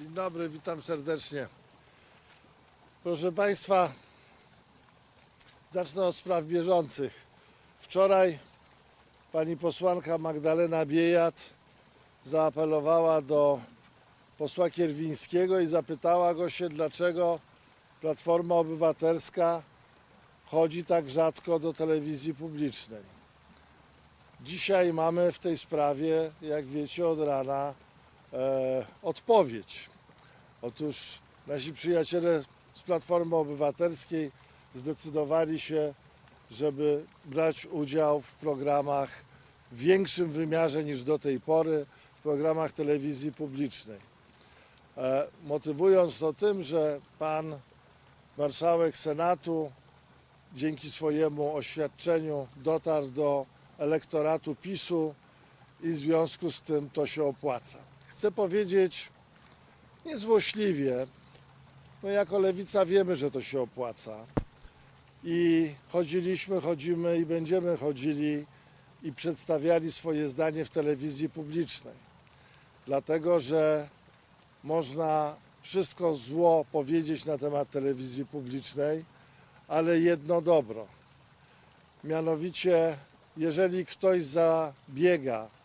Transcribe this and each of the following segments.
Dzień dobry, witam serdecznie. Proszę Państwa, zacznę od spraw bieżących. Wczoraj pani posłanka Magdalena Biejat zaapelowała do posła Kierwińskiego i zapytała go się, dlaczego Platforma Obywatelska chodzi tak rzadko do telewizji publicznej. Dzisiaj mamy w tej sprawie, jak wiecie, od rana e, odpowiedź. Otóż nasi przyjaciele z Platformy Obywatelskiej zdecydowali się, żeby brać udział w programach w większym wymiarze niż do tej pory, w programach telewizji publicznej. E, motywując to tym, że pan marszałek Senatu dzięki swojemu oświadczeniu dotarł do elektoratu PiSu i w związku z tym to się opłaca. Chcę powiedzieć niezłośliwie, no jako lewica wiemy, że to się opłaca. I chodziliśmy, chodzimy i będziemy chodzili i przedstawiali swoje zdanie w telewizji publicznej. Dlatego, że można wszystko zło powiedzieć na temat telewizji publicznej, ale jedno dobro. Mianowicie, jeżeli ktoś zabiega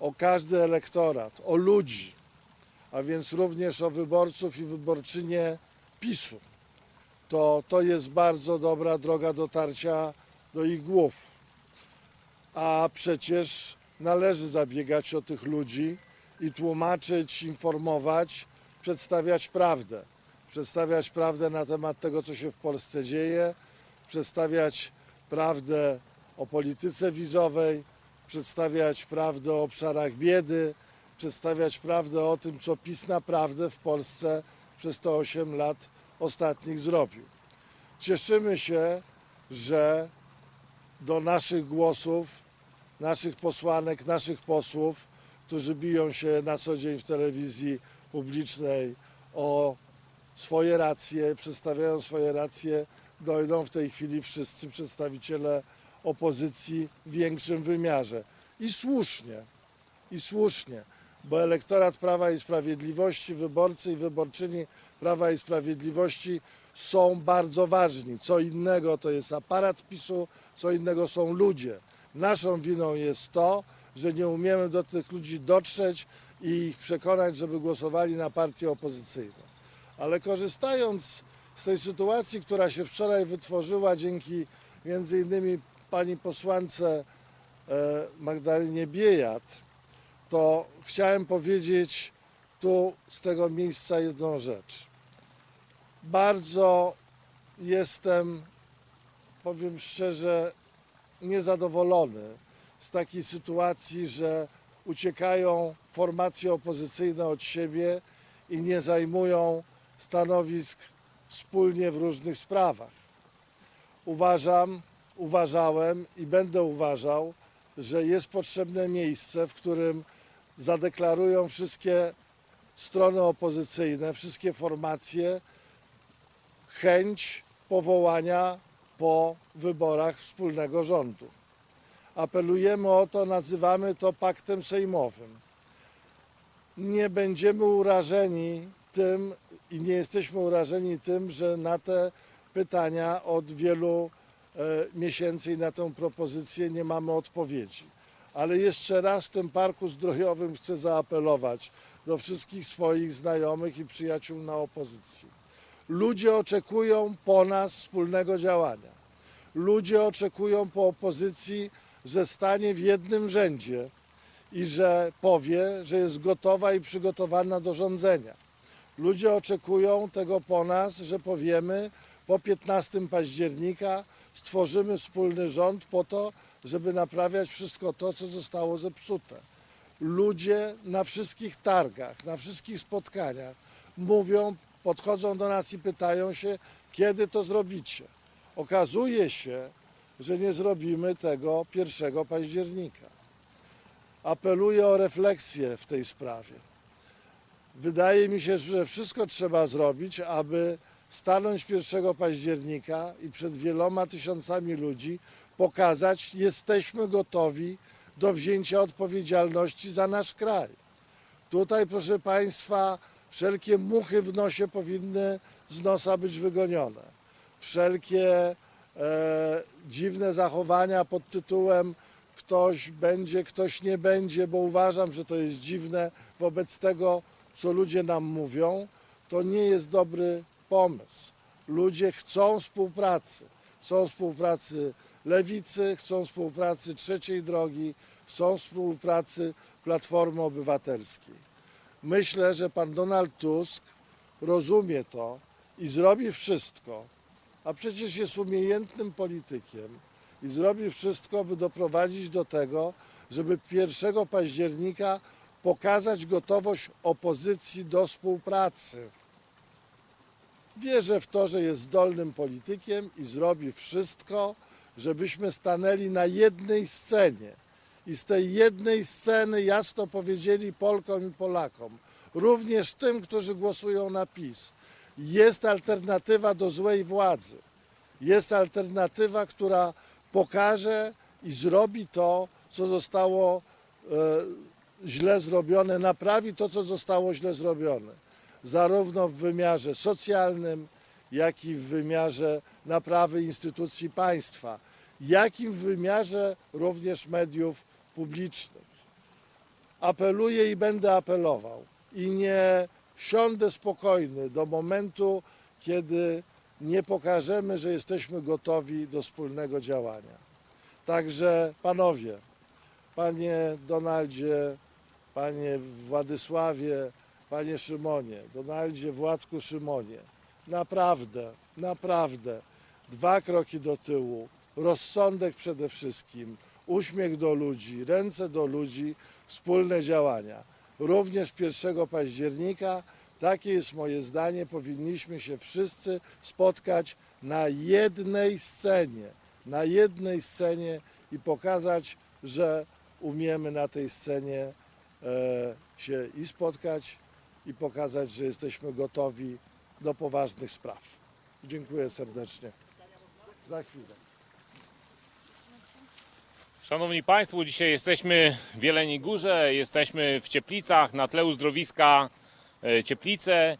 o każdy elektorat, o ludzi, a więc również o wyborców i wyborczynie PiSu, to to jest bardzo dobra droga dotarcia do ich głów. A przecież należy zabiegać o tych ludzi i tłumaczyć, informować, przedstawiać prawdę. Przedstawiać prawdę na temat tego, co się w Polsce dzieje, przedstawiać prawdę o polityce wizowej, przedstawiać prawdę o obszarach biedy, przedstawiać prawdę o tym, co PiS naprawdę w Polsce przez te 8 lat ostatnich zrobił. Cieszymy się, że do naszych głosów, naszych posłanek, naszych posłów, którzy biją się na co dzień w telewizji publicznej o swoje racje, przedstawiają swoje racje, dojdą w tej chwili wszyscy przedstawiciele opozycji w większym wymiarze. I słusznie, i słusznie, bo elektorat Prawa i Sprawiedliwości, wyborcy i wyborczyni Prawa i Sprawiedliwości są bardzo ważni. Co innego to jest aparat PiSu, co innego są ludzie. Naszą winą jest to, że nie umiemy do tych ludzi dotrzeć i ich przekonać, żeby głosowali na partie opozycyjne. Ale korzystając z tej sytuacji, która się wczoraj wytworzyła dzięki między innymi pani posłance e, Magdalenie Biejat, to chciałem powiedzieć tu z tego miejsca jedną rzecz. Bardzo jestem, powiem szczerze, niezadowolony z takiej sytuacji, że uciekają formacje opozycyjne od siebie i nie zajmują stanowisk wspólnie w różnych sprawach. Uważam, uważałem i będę uważał, że jest potrzebne miejsce, w którym zadeklarują wszystkie strony opozycyjne, wszystkie formacje chęć powołania po wyborach wspólnego rządu. Apelujemy o to, nazywamy to paktem sejmowym. Nie będziemy urażeni tym i nie jesteśmy urażeni tym, że na te pytania od wielu miesięcy i na tę propozycję nie mamy odpowiedzi. Ale jeszcze raz w tym parku zdrojowym chcę zaapelować do wszystkich swoich znajomych i przyjaciół na opozycji. Ludzie oczekują po nas wspólnego działania. Ludzie oczekują po opozycji, że stanie w jednym rzędzie i że powie, że jest gotowa i przygotowana do rządzenia. Ludzie oczekują tego po nas, że powiemy po 15 października stworzymy wspólny rząd po to, żeby naprawiać wszystko to, co zostało zepsute. Ludzie na wszystkich targach, na wszystkich spotkaniach mówią, podchodzą do nas i pytają się, kiedy to zrobicie. Okazuje się, że nie zrobimy tego 1 października. Apeluję o refleksję w tej sprawie. Wydaje mi się, że wszystko trzeba zrobić, aby stanąć 1 października i przed wieloma tysiącami ludzi pokazać, jesteśmy gotowi do wzięcia odpowiedzialności za nasz kraj. Tutaj, proszę Państwa, Wszelkie muchy w nosie powinny z nosa być wygonione. Wszelkie e, dziwne zachowania pod tytułem ktoś będzie, ktoś nie będzie, bo uważam, że to jest dziwne wobec tego, co ludzie nam mówią, to nie jest dobry pomysł. Ludzie chcą współpracy. Chcą współpracy lewicy, chcą współpracy trzeciej drogi, chcą współpracy Platformy Obywatelskiej. Myślę, że pan Donald Tusk rozumie to i zrobi wszystko, a przecież jest umiejętnym politykiem i zrobi wszystko, by doprowadzić do tego, żeby 1 października pokazać gotowość opozycji do współpracy. Wierzę w to, że jest zdolnym politykiem i zrobi wszystko, żebyśmy stanęli na jednej scenie i z tej jednej sceny jasno powiedzieli Polkom i Polakom, również tym, którzy głosują na PiS, jest alternatywa do złej władzy. Jest alternatywa, która pokaże i zrobi to, co zostało e, źle zrobione, naprawi to, co zostało źle zrobione, zarówno w wymiarze socjalnym, jak i w wymiarze naprawy instytucji państwa, jak i w wymiarze również mediów publicznych. Apeluję i będę apelował i nie siądę spokojny do momentu, kiedy nie pokażemy, że jesteśmy gotowi do wspólnego działania. Także panowie, panie Donaldzie, panie Władysławie, panie Szymonie, Donaldzie, Władku, Szymonie, naprawdę, naprawdę dwa kroki do tyłu, rozsądek przede wszystkim, uśmiech do ludzi, ręce do ludzi, wspólne działania. Również 1 października, takie jest moje zdanie, powinniśmy się wszyscy spotkać na jednej scenie, na jednej scenie i pokazać, że umiemy na tej scenie e, się i spotkać i pokazać, że jesteśmy gotowi do poważnych spraw. Dziękuję serdecznie. Za chwilę. Szanowni Państwo, dzisiaj jesteśmy w Jeleniej Górze, jesteśmy w Cieplicach, na tle uzdrowiska e, Cieplice.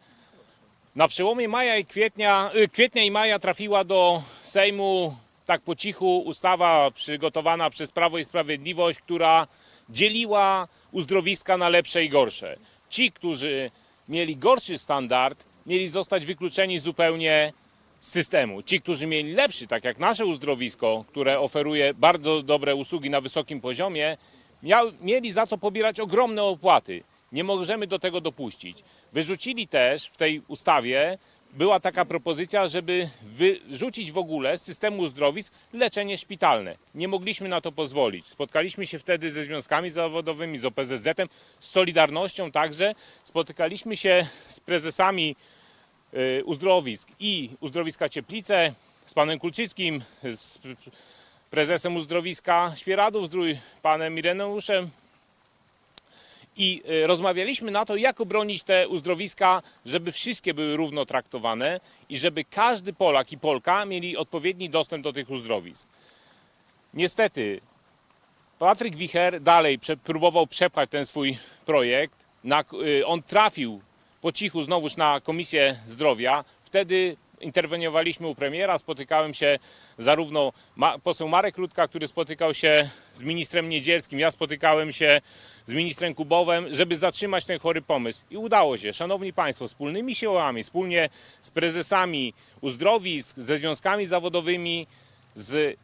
Na przełomie maja i kwietnia, e, kwietnia i maja trafiła do Sejmu tak po cichu ustawa przygotowana przez Prawo i Sprawiedliwość, która dzieliła uzdrowiska na lepsze i gorsze. Ci, którzy mieli gorszy standard, mieli zostać wykluczeni zupełnie z systemu. Ci, którzy mieli lepszy, tak jak nasze uzdrowisko, które oferuje bardzo dobre usługi na wysokim poziomie, miał, mieli za to pobierać ogromne opłaty. Nie możemy do tego dopuścić. Wyrzucili też w tej ustawie, była taka propozycja, żeby wyrzucić w ogóle z systemu uzdrowisk leczenie szpitalne. Nie mogliśmy na to pozwolić. Spotkaliśmy się wtedy ze związkami zawodowymi, z OPZZ-em, z Solidarnością także. Spotykaliśmy się z prezesami y, uzdrowisk i uzdrowiska Cieplice, z panem Kulczyckim, z prezesem uzdrowiska Świeradów Zdrój, panem Ireneuszem. I y, rozmawialiśmy na to, jak obronić te uzdrowiska, żeby wszystkie były równo traktowane i żeby każdy Polak i Polka mieli odpowiedni dostęp do tych uzdrowisk. Niestety, Patryk Wicher dalej próbował przepchać ten swój projekt. Y, on trafił po cichu znowuż na Komisję Zdrowia. Wtedy interweniowaliśmy u premiera, spotykałem się zarówno ma, poseł Marek Rutka, który spotykał się z ministrem Niedzielskim, ja spotykałem się z ministrem Kubowem, żeby zatrzymać ten chory pomysł. I udało się. Szanowni Państwo, wspólnymi siłami, wspólnie z prezesami uzdrowisk, ze związkami zawodowymi, z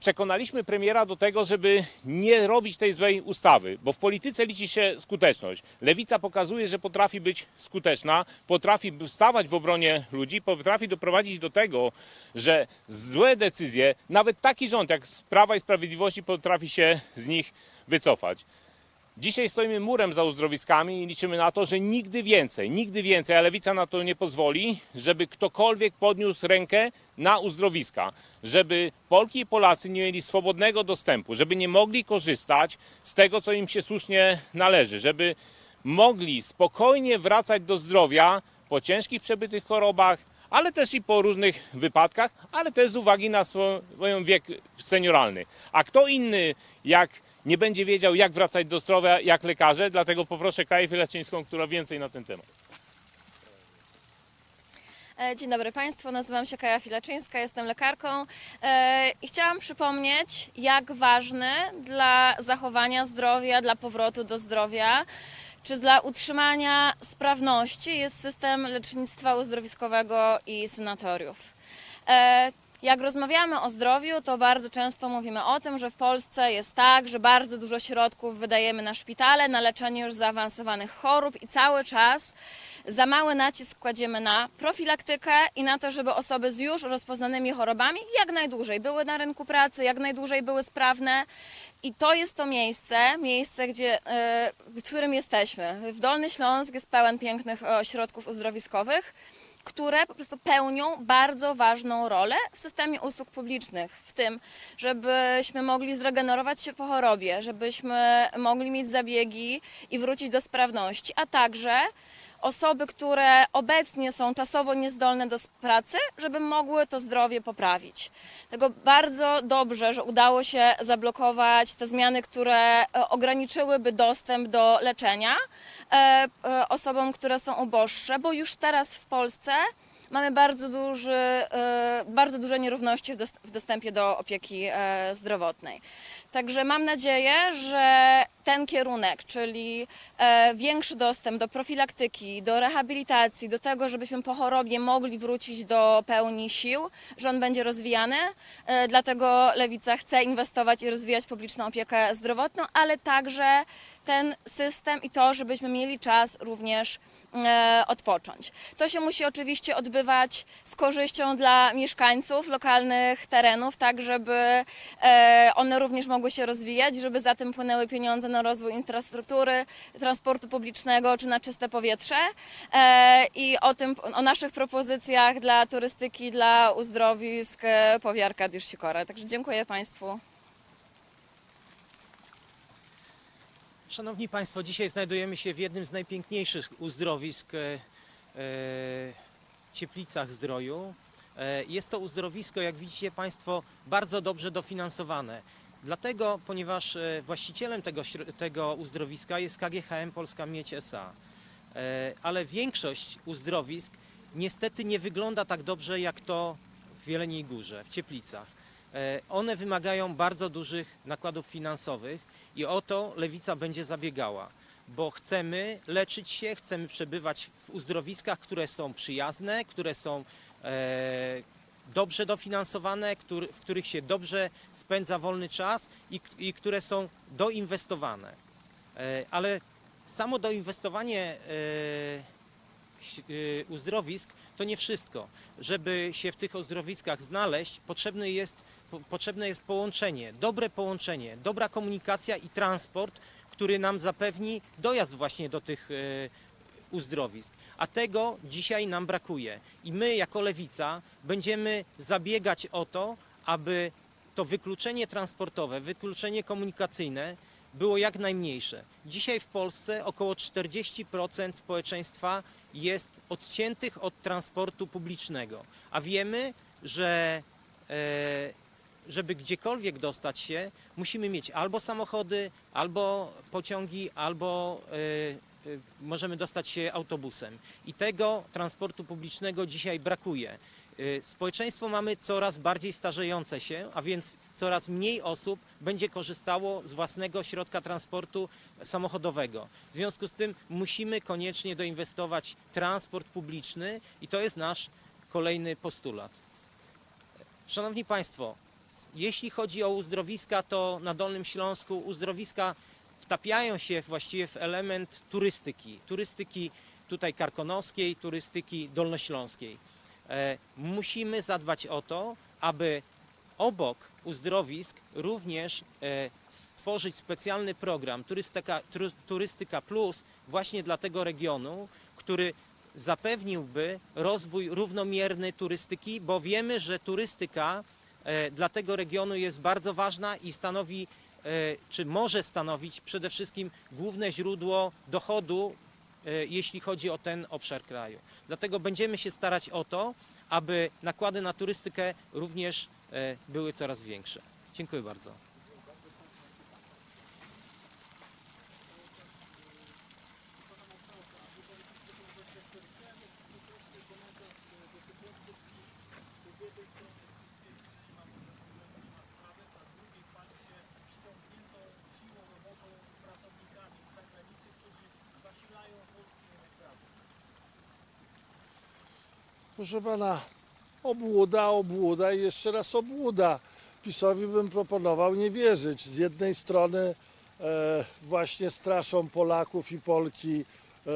przekonaliśmy premiera do tego, żeby nie robić tej złej ustawy, bo w polityce liczy się skuteczność. Lewica pokazuje, że potrafi być skuteczna, potrafi stawać w obronie ludzi, potrafi doprowadzić do tego, że złe decyzje, nawet taki rząd jak Prawa i Sprawiedliwości potrafi się z nich wycofać. Dzisiaj stoimy murem za uzdrowiskami i liczymy na to, że nigdy więcej, nigdy więcej, a lewica na to nie pozwoli, żeby ktokolwiek podniósł rękę na uzdrowiska, żeby Polki i Polacy nie mieli swobodnego dostępu, żeby nie mogli korzystać z tego, co im się słusznie należy, żeby mogli spokojnie wracać do zdrowia po ciężkich przebytych chorobach, ale też i po różnych wypadkach, ale też z uwagi na swoją wiek senioralny. A kto inny jak nie będzie wiedział, jak wracać do zdrowia, jak lekarze, dlatego poproszę Kaję Filaczyńską, która więcej na ten temat. E, Dzień dobry Państwu, nazywam się Kaja Filaczyńska, jestem lekarką e, i chciałam przypomnieć, jak ważny dla zachowania zdrowia, dla powrotu do zdrowia, czy dla utrzymania sprawności jest system lecznictwa uzdrowiskowego i sanatoriów. E, Jak rozmawiamy o zdrowiu, to bardzo często mówimy o tym, że w Polsce jest tak, że bardzo dużo środków wydajemy na szpitale, na leczenie już zaawansowanych chorób i cały czas za mały nacisk kładziemy na profilaktykę i na to, żeby osoby z już rozpoznanymi chorobami jak najdłużej były na rynku pracy, jak najdłużej były sprawne. I to jest to miejsce, miejsce, gdzie, e, w którym jesteśmy. W Dolny Śląsk jest pełen pięknych ośrodków uzdrowiskowych które po prostu pełnią bardzo ważną rolę w systemie usług publicznych, w tym, żebyśmy mogli zregenerować się po chorobie, żebyśmy mogli mieć zabiegi i wrócić do sprawności, a także osoby, które obecnie są czasowo niezdolne do pracy, żeby mogły to zdrowie poprawić. Tego bardzo dobrze, że udało się zablokować te zmiany, które e, ograniczyłyby dostęp do leczenia e, e, osobom, które są uboższe, bo już teraz w Polsce mamy bardzo, duży, e, bardzo duże nierówności w dost- w dostępie do opieki e, zdrowotnej. Także mam nadzieję, że ten kierunek, czyli e, większy dostęp do profilaktyki, do rehabilitacji, do tego, żebyśmy po chorobie mogli wrócić do pełni sił, że on będzie rozwijany. Dlatego Lewica chce inwestować i rozwijać publiczną opiekę zdrowotną, ale także ten system i to, żebyśmy mieli czas również e, odpocząć. To się musi oczywiście odbywać z korzyścią dla mieszkańców lokalnych terenów, tak żeby e, one również mogły się rozwijać, żeby za tym płynęły pieniądze na rozwój infrastruktury, transportu publicznego czy na czyste powietrze. E, I o tym, o naszych propozycjach dla turystyki, dla uzdrowisk powie Arkadiusz Sikora. Także dziękuję Państwu. Szanowni Państwo, dzisiaj znajdujemy się w jednym z najpiękniejszych uzdrowisk e, e, Cieplicach Zdroju. E, jest to uzdrowisko, jak widzicie Państwo, bardzo dobrze dofinansowane. Dlatego, ponieważ właścicielem tego, tego uzdrowiska jest KGHM Polska Miedź S.A. Ale większość uzdrowisk niestety nie wygląda tak dobrze jak to w Jeleniej Górze, w Cieplicach. One wymagają bardzo dużych nakładów finansowych i o to Lewica będzie zabiegała, bo chcemy leczyć się, chcemy przebywać w uzdrowiskach, które są przyjazne, które są e, dobrze dofinansowane, który, w których się dobrze spędza wolny czas i, i które są doinwestowane. E, ale samo doinwestowanie e, uzdrowisk to nie wszystko. Żeby się w tych uzdrowiskach znaleźć, potrzebne jest, po, potrzebne jest połączenie, dobre połączenie, dobra komunikacja i transport, który nam zapewni dojazd właśnie do tych y, uzdrowisk. A tego dzisiaj nam brakuje. I my jako lewica będziemy zabiegać o to, aby to wykluczenie transportowe, wykluczenie komunikacyjne było jak najmniejsze. Dzisiaj w Polsce około 40% społeczeństwa jest odciętych od transportu publicznego, a wiemy, że e, żeby gdziekolwiek dostać się, musimy mieć albo samochody, albo pociągi, albo e, e, możemy dostać się autobusem. I tego transportu publicznego dzisiaj brakuje. Y, Społeczeństwo mamy coraz bardziej starzejące się, a więc coraz mniej osób będzie korzystało z własnego środka transportu samochodowego. W związku z tym musimy koniecznie doinwestować transport publiczny i to jest nasz kolejny postulat. Szanowni Państwo, jeśli chodzi o uzdrowiska, to na Dolnym Śląsku uzdrowiska wtapiają się właściwie w element turystyki. Turystyki tutaj karkonoskiej, turystyki dolnośląskiej. E, musimy zadbać o to, aby obok uzdrowisk również e, stworzyć specjalny program Turystyka, Turystyka Plus właśnie dla tego regionu, który zapewniłby rozwój równomierny turystyki, bo wiemy, że turystyka e, dla tego regionu jest bardzo ważna i stanowi, czy może stanowić przede wszystkim główne źródło dochodu jeśli chodzi o ten obszar kraju. Dlatego będziemy się starać o to, aby nakłady na turystykę również e, były coraz większe. Dziękuję bardzo. Proszę pana, obłuda, obłuda i jeszcze raz obłuda. PiSowi bym proponował nie wierzyć. Z jednej strony e, właśnie straszą Polaków i Polki e,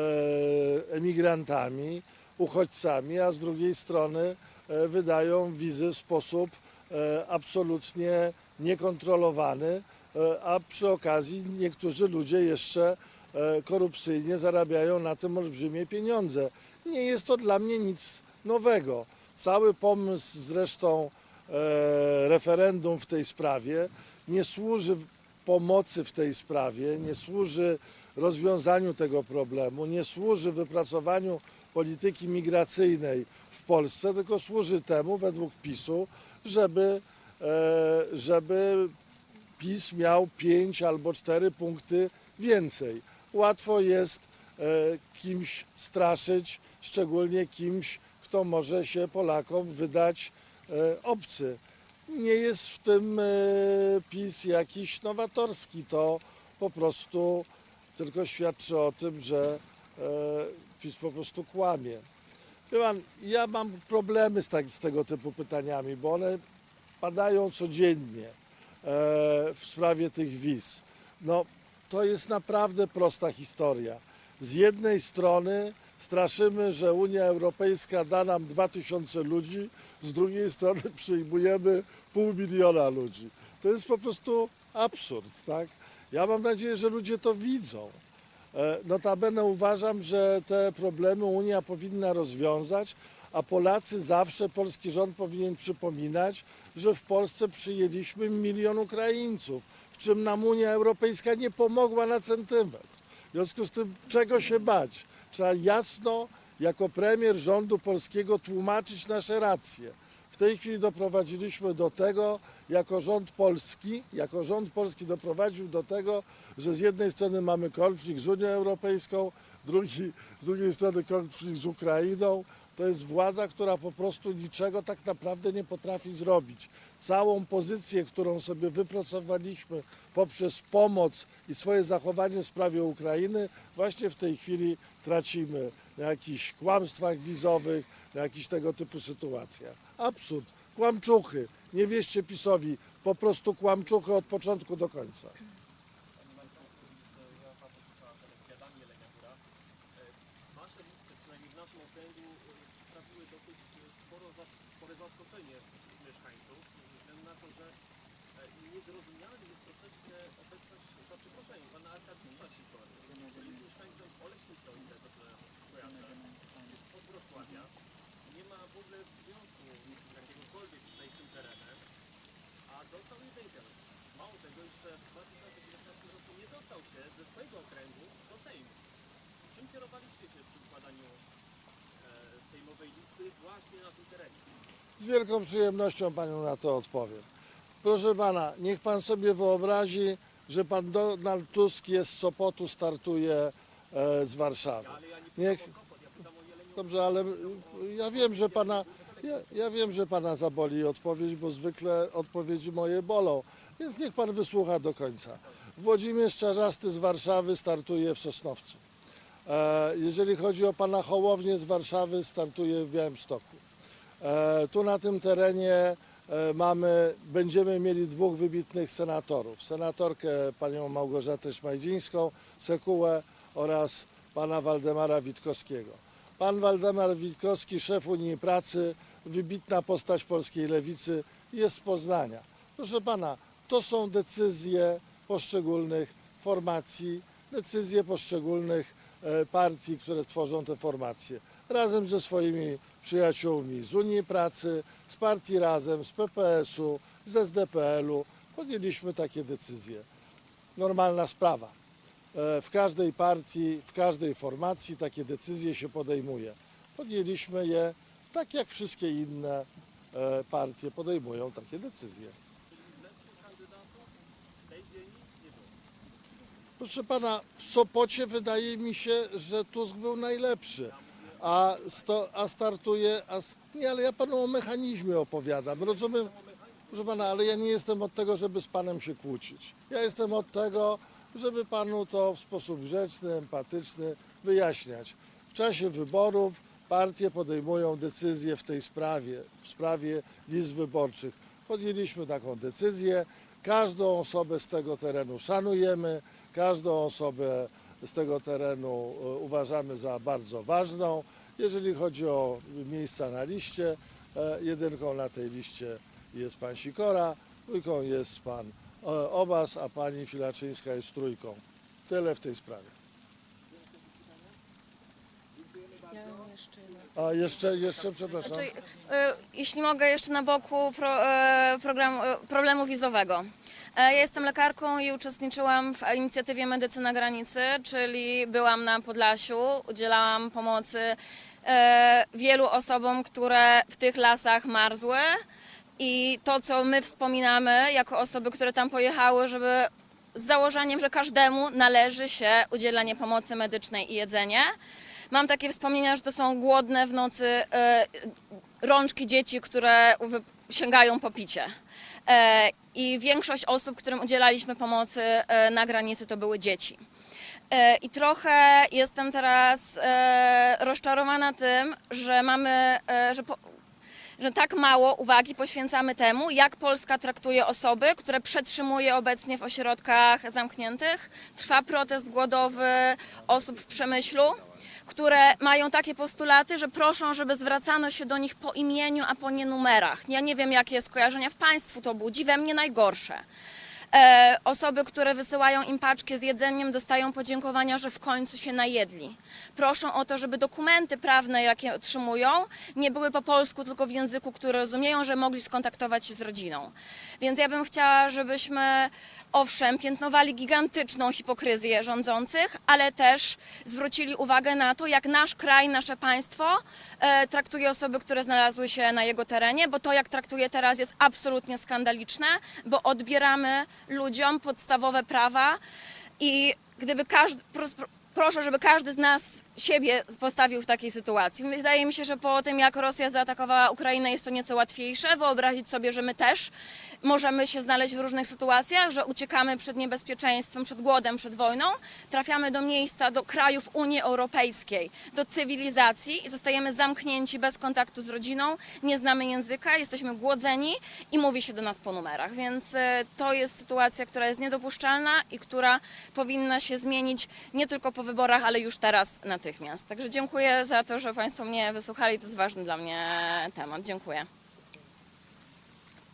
emigrantami, uchodźcami, a z drugiej strony e, wydają wizy w sposób e, absolutnie niekontrolowany, e, a przy okazji niektórzy ludzie jeszcze e, korupcyjnie zarabiają na tym olbrzymie pieniądze. Nie jest to dla mnie nic nowego. Cały pomysł zresztą e, referendum w tej sprawie nie służy pomocy w tej sprawie, nie służy rozwiązaniu tego problemu, nie służy wypracowaniu polityki migracyjnej w Polsce, tylko służy temu, według PiSu, żeby, e, żeby PiS miał 5 albo 4 punkty więcej. Łatwo jest e, kimś straszyć, szczególnie kimś, kto może się Polakom wydać e, obcy. Nie jest w tym e, PiS jakiś nowatorski, to po prostu tylko świadczy o tym, że e, PiS po prostu kłamie. Pan, ja mam problemy z, tak, z tego typu pytaniami, bo one padają codziennie w sprawie tych wiz. No, to jest naprawdę prosta historia. Z jednej strony straszymy, że Unia Europejska da nam 2000 ludzi, z drugiej strony przyjmujemy pół miliona ludzi. To jest po prostu absurd, tak? Ja mam nadzieję, że ludzie to widzą. E, Notabene uważam, że te problemy Unia powinna rozwiązać, a Polacy zawsze, polski rząd powinien przypominać, że w Polsce przyjęliśmy milion Ukraińców, w czym nam Unia Europejska nie pomogła na centymetr. W związku z tym, czego się bać? Trzeba jasno, jako premier rządu polskiego, tłumaczyć nasze racje. W tej chwili doprowadziliśmy do tego, jako rząd polski, jako rząd polski doprowadził do tego, że z jednej strony mamy konflikt z Unią Europejską, drugi, z drugiej strony konflikt z Ukrainą. To jest władza, która po prostu niczego tak naprawdę nie potrafi zrobić. Całą pozycję, którą sobie wypracowaliśmy poprzez pomoc i swoje zachowanie w sprawie Ukrainy, właśnie w tej chwili tracimy na jakichś kłamstwach wizowych, na jakichś tego typu sytuacjach. Absurd. Kłamczuchy. Nie wierzcie PiSowi. Po prostu kłamczuchy od początku do końca. Wasze listy, przynajmniej w naszym okręgu, e, sprawiły dosyć e, sporo, zas- spore zaskoczenie wśród mieszkańców, ze względu na to, że e, niezrozumialny jest troszeczkę obecność, za przeproszeniem, pana Arkadiusza Sikory, który jest mieszkańcem Oleśnicy, o ile dobrze kojarzę, jest od Wrocławia, nie ma w ogóle związku jakiegokolwiek tutaj z tym terenem, a dostał jedynkę. Mało tego, jeszcze w 2019 roku nie dostał się ze swojego okręgu do Sejmu. Czym kierowaliście się przy układaniu sejmowej listy właśnie na tym terenie? Z wielką przyjemnością panią na to odpowiem. Proszę pana, niech pan sobie wyobrazi, że pan Donald Tusk jest z Sopotu, startuje e, z Warszawy. Niech, dobrze, ale ja wiem, że pana, ja, ja wiem, że pana zaboli odpowiedź, bo zwykle odpowiedzi moje bolą. Więc niech pan wysłucha do końca. Włodzimierz Czarzasty z Warszawy startuje w Sosnowcu. E, jeżeli chodzi o pana Hołownię z Warszawy, startuje w Białymstoku. E, Tu na tym terenie e, mamy, będziemy mieli dwóch wybitnych senatorów. Senatorkę panią Małgorzatę Szmajdzińską, Sekułę oraz pana Waldemara Witkowskiego. Pan Waldemar Witkowski, szef Unii Pracy, wybitna postać polskiej lewicy, jest z Poznania. Proszę pana, to są decyzje poszczególnych formacji, decyzje poszczególnych e, partii, które tworzą te formacje. Razem ze swoimi przyjaciółmi z Unii Pracy, z partii Razem, z PPS-u, z SDPL-u podjęliśmy takie decyzje. Normalna sprawa. E, W każdej partii, w każdej formacji takie decyzje się podejmuje. Podjęliśmy je tak jak wszystkie inne e, partie podejmują takie decyzje. Proszę pana, w Sopocie wydaje mi się, że Tusk był najlepszy. A, sto, a startuje. A, nie, ale ja panu o mechanizmie opowiadam. Rozumiem. Proszę pana, ale ja nie jestem od tego, żeby z panem się kłócić. Ja jestem od tego, żeby panu to w sposób grzeczny, empatyczny wyjaśniać. W czasie wyborów partie podejmują decyzje w tej sprawie, w sprawie list wyborczych. Podjęliśmy taką decyzję. Każdą osobę z tego terenu szanujemy, każdą osobę z tego terenu e, uważamy za bardzo ważną. Jeżeli chodzi o miejsca na liście, e, jedynką na tej liście jest pan Sikora, dwójką jest pan Obas, a pani Filaczyńska jest trójką. Tyle w tej sprawie. A jeszcze, jeszcze przepraszam. Znaczy, e, jeśli mogę jeszcze na boku pro, e, program, e, problemu wizowego. E, Ja jestem lekarką i uczestniczyłam w inicjatywie Medycyna Granicy, czyli byłam na Podlasiu, udzielałam pomocy e, wielu osobom, które w tych lasach marzły. I to, co my wspominamy jako osoby, które tam pojechały, żeby z założeniem, że każdemu należy się udzielenie pomocy medycznej i jedzenie. Mam takie wspomnienia, że to są głodne w nocy e, rączki dzieci, które sięgają po picie. E, I większość osób, którym udzielaliśmy pomocy e, na granicy, to były dzieci. E, I trochę jestem teraz e, rozczarowana tym, że mamy, że, że tak mało uwagi poświęcamy temu, jak Polska traktuje osoby, które przetrzymuje obecnie w ośrodkach zamkniętych. Trwa protest głodowy osób w przemyślu które mają takie postulaty, że proszą, żeby zwracano się do nich po imieniu, a po nie numerach. Ja nie wiem, jakie skojarzenia w państwu to budzi, we mnie najgorsze. E, osoby, które wysyłają im paczki z jedzeniem, dostają podziękowania, że w końcu się najedli. Proszą o to, żeby dokumenty prawne, jakie otrzymują, nie były po polsku, tylko w języku, który rozumieją, że mogli skontaktować się z rodziną. Więc ja bym chciała, żebyśmy owszem, piętnowali gigantyczną hipokryzję rządzących, ale też zwrócili uwagę na to, jak nasz kraj, nasze państwo e, traktuje osoby, które znalazły się na jego terenie, bo to, jak traktuje teraz, jest absolutnie skandaliczne, bo odbieramy ludziom podstawowe prawa i gdyby każdy. pros- Proszę, żeby każdy z nas siebie postawił w takiej sytuacji. Wydaje mi się, że po tym, jak Rosja zaatakowała Ukrainę, jest to nieco łatwiejsze. Wyobrazić sobie, że my też możemy się znaleźć w różnych sytuacjach, że uciekamy przed niebezpieczeństwem, przed głodem, przed wojną, trafiamy do miejsca, do krajów Unii Europejskiej, do cywilizacji i zostajemy zamknięci bez kontaktu z rodziną, nie znamy języka, jesteśmy głodzeni i mówi się do nas po numerach. Więc e, to jest sytuacja, która jest niedopuszczalna i która powinna się zmienić nie tylko po wyborach, ale już teraz natychmiast. Także dziękuję za to, że Państwo mnie wysłuchali. To jest ważny dla mnie temat. Dziękuję.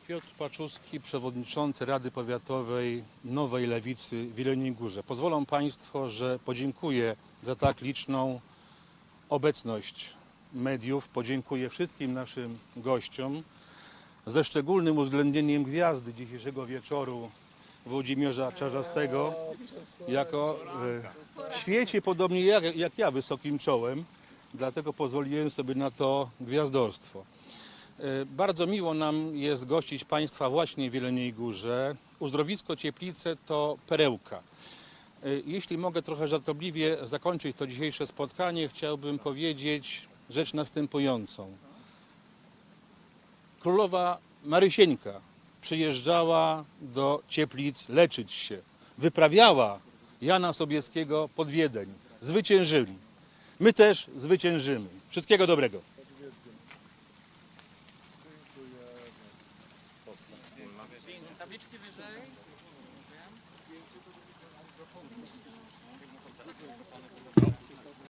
Piotr Paczuski, przewodniczący Rady Powiatowej Nowej Lewicy w Jeleniej Górze. Pozwolą Państwo, że podziękuję za tak liczną obecność mediów. Podziękuję wszystkim naszym gościom ze szczególnym uwzględnieniem gwiazdy dzisiejszego wieczoru Włodzimierza Czarzastego jako e, świecie podobnie jak, jak ja wysokim czołem, dlatego pozwoliłem sobie na to gwiazdorstwo. E, Bardzo miło nam jest gościć Państwa właśnie w Jeleniej Górze. Uzdrowisko Cieplice to perełka. E, Jeśli mogę trochę żartobliwie zakończyć to dzisiejsze spotkanie, chciałbym powiedzieć rzecz następującą. Królowa Marysieńka przyjeżdżała do Cieplic leczyć się. Wyprawiała Jana Sobieskiego pod Wiedeń. Zwyciężyli. My też zwyciężymy. Wszystkiego dobrego.